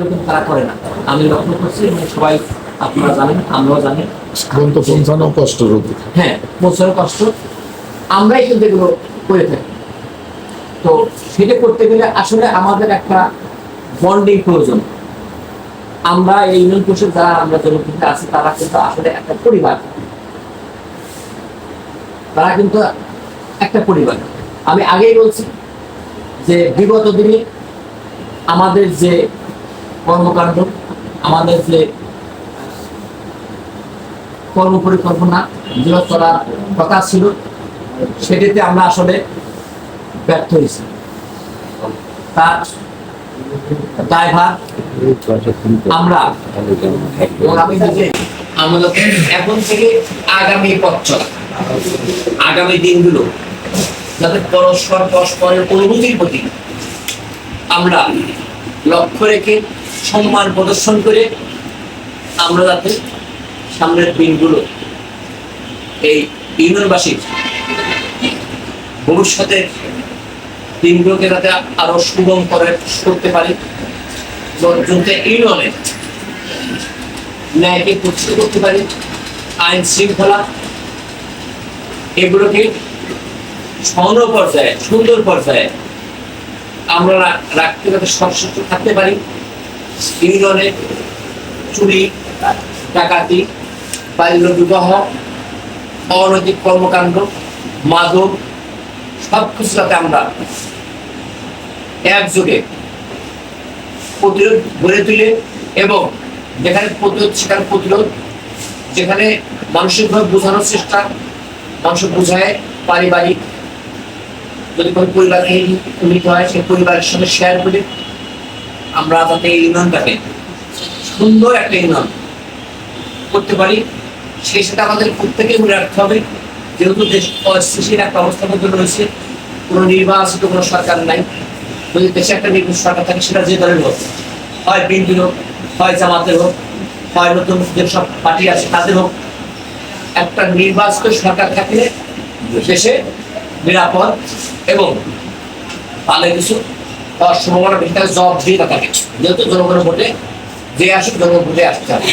এরকম তারা করে না। আমি লক্ষ্য করছি এবং সবাই আপনারা জানেন আমরাও জানি। গ্রন্থ পৌঁছানো কষ্ট হ্যাঁ বছরের কষ্ট। আমরাই কিন্তু এগুলো করে থাকি। তো সেটা করতে গেলে আসলে আমাদের একটা বন্ডিং প্রয়োজন। আমরা এই ইউনিয়ন পরিষদ যারা আমরা জনপ্রতিনিধি আছি তারা কিন্তু আসলে একটা পরিবার। তারা কিন্তু একটা পরিবার। আমি আগেই বলছি যে বিগত দিনে আমাদের যে কর্মকাণ্ড, আমাদের যে কর্ম পরিকল্পনা যেটা করার কথা ছিল, সেটিতে আমরা আসলে ব্যর্থ হয়েছি। তার আমরা এখন থেকে আগামী আগামী দিনগুলো যাতে পরস্পর পরস্পরের প্রতি আমরা লক্ষ্য রেখে সম্মান প্রদর্শন করে আমরা যাতে সামনের দিনগুলো এই ইউনিয়নবাসীর ভবিষ্যতের দিনগুলোকে যাতে আরও সুগম করে করতে পারি। যাতে ইউনিয়নে ন্যায়কে প্রতিষ্ঠিত করতে পারি, আইন শৃঙ্খলা এগুলোকে স্বর্ণ পর্যায়ে, সুন্দর পর্যায়ে আমরা রাখতে যাতে সর্বশ্রেষ্ঠ থাকতে পারি। চুরি, ডাকাতি বাল্য বিবাহ অনৈতিক কর্মকাণ্ড, মাদক সব কিছু যাতে আমরা একযোগে প্রতিরোধ গড়ে তুলে এবং যেখানে প্রতিরোধ, সেখানে প্রতিরোধ, যেখানে মানসিকভাবে বোঝানোর চেষ্টা, মানুষ বোঝায় পারিবারিক, যদি কোনো পরিবার নিতে হয়, সেই পরিবারের সঙ্গে শেয়ার করে আমরা যাতে এই ইউনিয়নটাকে সুন্দর একটা ইউনিয়ন করতে পারি, সেই সাথে আমাদের প্রত্যেকে মনে রাখতে হবে। যেহেতু দেশ অস্থিতিশীল একটা অবস্থার মধ্যে রয়েছে, কোনো নির্বাচিত কোনো সরকার নাই। যদি দেশে একটা নির্বাচিত সরকার থাকে, সেটা যে দলের হোক, হয় বিএনপির হোক, হয় জামাতের হোক, হয় নতুন যেসব পার্টি আছে তাদের হোক, একটা নির্বাচিত সরকার থাকলে দেশে নিরাপদ এবং পালে কিছু সম্ভাবনা বেশি থাকে জব দিয়ে থাকে যেহেতু জনগণের ভোটে যে আসুক জনগণ ভোটে আসতে হবে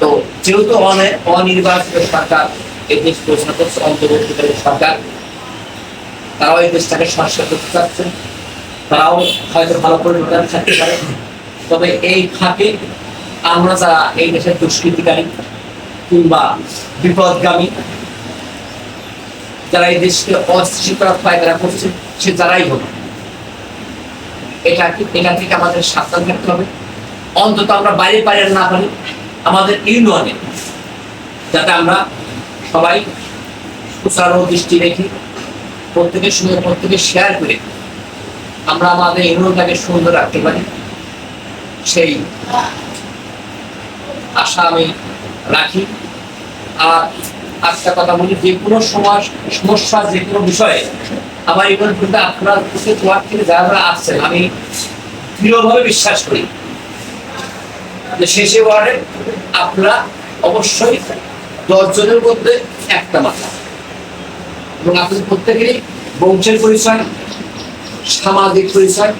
তো যেহেতু অনির্বাচিত সরকার এই দেশ পরিচালনা করছে, অন্তর্বর্তীকালীন সরকার, তারাও এই দেশটাকে সংস্কার করতে চাচ্ছে। তারাও হয়তো ভালো পরিবর্তন থাকতে পারে। তবে এই খাতে আমরা যারা এই দেশের দুষ্কৃতিকারী কিংবা বিপদগামী, যারা এই দেশকে অস্থিতিশীল করার পায়তারা করছে, সে যারাই হোক এটা এটা থেকে আমাদের সাবধান থাকতে হবে। অন্তত আমরা বাইরে বাইরে না পারি, আমাদের ইউনিয়নে। যাতে আমরা সবাই সুচারু দৃষ্টি রেখে প্রত্যেকের সঙ্গে প্রত্যেকে শেয়ার করে আমরা আমাদের ইউনিয়নটাকে সুন্দর রাখতে পারি। সেই আশা আমি রাখি। আর একটা কথা বলি যে কোনো সমাজ সমস্যা, যে কোনো বিষয়ে আমার ইউনিয়ন কিন্তু আপনার প্রতি ওয়ার্ড থেকে যারা আসছেন, আমি দৃঢ়ভাবে বিশ্বাস করি। যে শেষে ওয়ার্ডে আপনারা অবশ্যই দশ জনের মধ্যে একটা মাথা। এবং আপনাদের প্রত্যেকেরই বংশের পরিচয়, সামাজিক পরিচয়,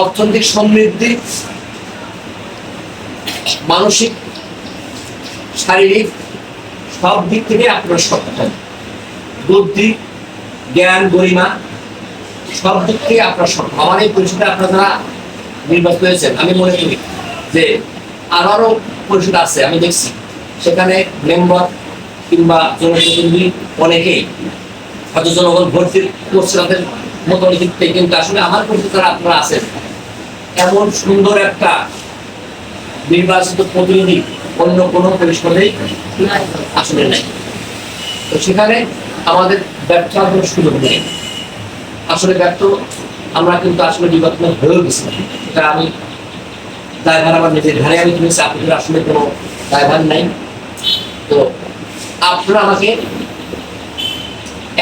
অর্থনৈতিক সমৃদ্ধি, মানসিক, শারীরিক, সব দিক থেকে আপনারা সক্ষম বুদ্ধি জ্ঞান, গরিমা সব দিক থেকে আপনারা সক্ষম আমার এই পরিষদে আপনারা যারা নির্বাচিত হয়েছেন, আমি মনে করি যে আরও আরও পরিষদ আছে, আমি দেখছি। সেখানে মেম্বার কিংবা জনপ্রতিনিধি অনেকেই হয়তো জনগণ দিয়ে করছে, তাদের মতামত কিন্তু আসলে আমার পরিষদ যারা আপনারা আছেন, এমন সুন্দর একটা নির্বাচিত প্রতিনিধি অন্য কোনো পরিষদেই আসলে নাই। তো সেখানে আমাদের ব্যর্থ কোনো সুযোগ নেই। আসলে ব্যর্থ, আমরা কিন্তু আসলে নির্বাচন হয়েও গেছি এটা আমি দায়ভার আমার নিজের ঘরে আমি তুলেছি, আপনাদের আসলে কোনো দায়ভার নাই। তো আপনারা আমাকে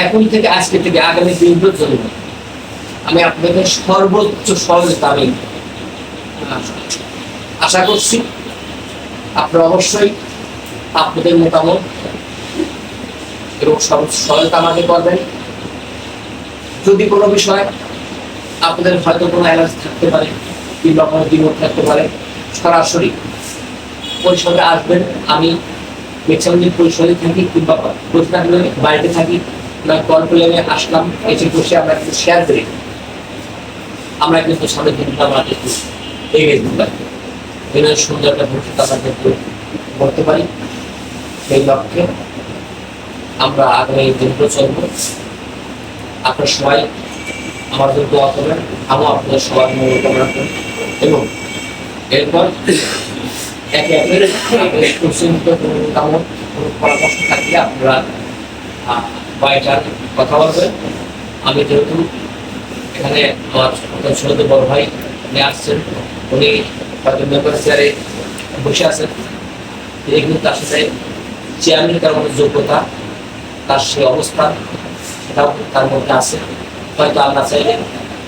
এখন থেকে আজকে থেকে আগামী দিনগুলোর জন্য আমি আপনাদের সর্বোচ্চ সহযোগিতা আমি আশা করছি। আপনারা অবশ্যই আপনাদের মতামত এবং সর্বোচ্চ সহায়তা আমাকে করবেন। যদি কোনো বিষয় আপনাদের হয়তো কোনো অ্যালার্জি থাকতে পারে, কিংবা কোনো দ্বিমত থাকতে পারে, সরাসরি পরিষদে আসবেন। আমি ম্যাক্সিমাম দিন পরিষদে থাকি কিংবা থাকলে বাড়িতে থাকি। না কল করে আমি আসলাম, এসে বসে আমরা একটু শেয়ার করি। আমরা কিন্তু সামনের দিনটা আমরা একটু এগিয়ে দিতে পারি এর সুন্দর একটা ভবিষ্যৎ আমরা কিন্তু করতে পারি। সেই লক্ষ্যে আমরা আগামী দিনগুলো চলব আপনার সবাই জন্য দোয়া করবেন। আমিও আপনাদের সবার মঙ্গল কামনা করি এবং এরপর একে একে কোনো পরামর্শ থাকলে আপনারা বাইটার কথা বলবেন। আমি যেহেতু এখানে আমার ছোট বড় ভাই উনি আসছেন। উনি হয়তো মেম্বার চেয়ারে বসে আছেন। তিনি কিন্তু তার সাথে চেয়ারম্যান কারণের যোগ্যতা। তার সেই অবস্থান সেটাও তার মধ্যে আছে। হয়তো আমরা চাইলে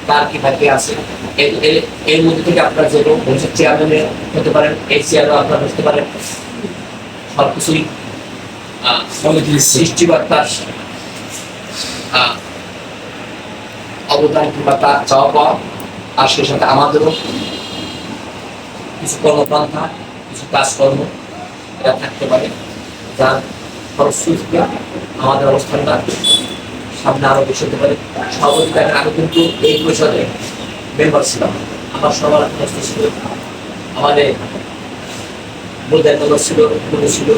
তার কি থাকে আছে। এর- মধ্যে থেকে আপনারা যে ভবিষ্যৎ চেয়ারম্যানে হতে পারেন, এই চেয়ারও আপনারা বসতে পারেন। সব কিছুই সৃষ্টিকর্তার অবদান কিংবা তার চাওয়া পাওয়া, আর সেই সাথে আমাদেরও কিছু কর্মপন্থা, কিছু কাজকর্ম, এটা থাকতে পারে। যার আমাদের অবস্থানটা সামনে বেশি হতে পারে। আমি কিন্তু এই পরিষদে মেম্বার ছিলাম। আমার সবার ছিল। আমাদের ছিল ছিল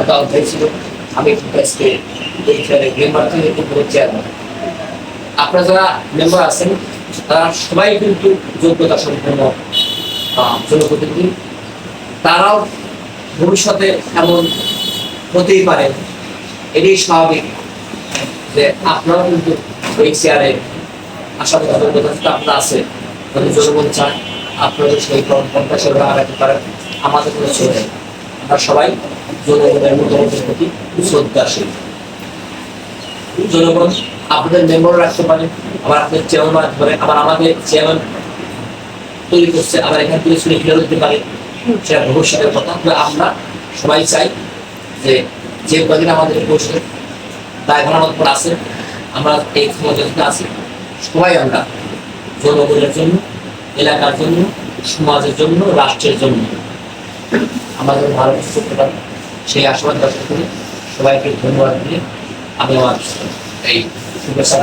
একটা অধ্যায় ছিল। আমি আপনারা যারা মেম্বার আছেন, তারা সবাই কিন্তু যোগ্যতা সম্পন্ন তারাও ভবিষ্যতে এমন হতেই পারে। এটাই স্বাভাবিক যে আপনারাও কিন্তু এই চেয়ারে আশা যোগ্যতা আপনার আছে। জনগণ চায়, আপনাদের সেই কর্মপন্থা সেভাবে আগাতে পারেন। আমাদের কোনো ছেলে। আমরা সবাই জনগণের মতামতের প্রতি শ্রদ্ধাশীল। জনগণ আপনাদের মেম্বার রাখতে পারে, আবার আপনাদের চেয়ারম্যান পারে, আবার আমাদের চেয়ারম্যান তৈরি করছে, আবার এখান থেকে শুনে ফেরত দিতে পারে। সেটা ভবিষ্যতের কথা। আমরা সবাই চাই যে যে কদিন আমাদের বসে দায়ভার উপর আছে। আমরা এই ক্ষমতা আছি। সবাই আমরা। জনগণের জন্য, এলাকার জন্য, সমাজের জন্য, রাষ্ট্রের জন্য। আমাদের ভালো করতে পারি, সেই আশীর্বাদ ব্যক্ত করি সবাইকে ধন্যবাদ দিয়ে আমি আমার এই শুভেচ্ছা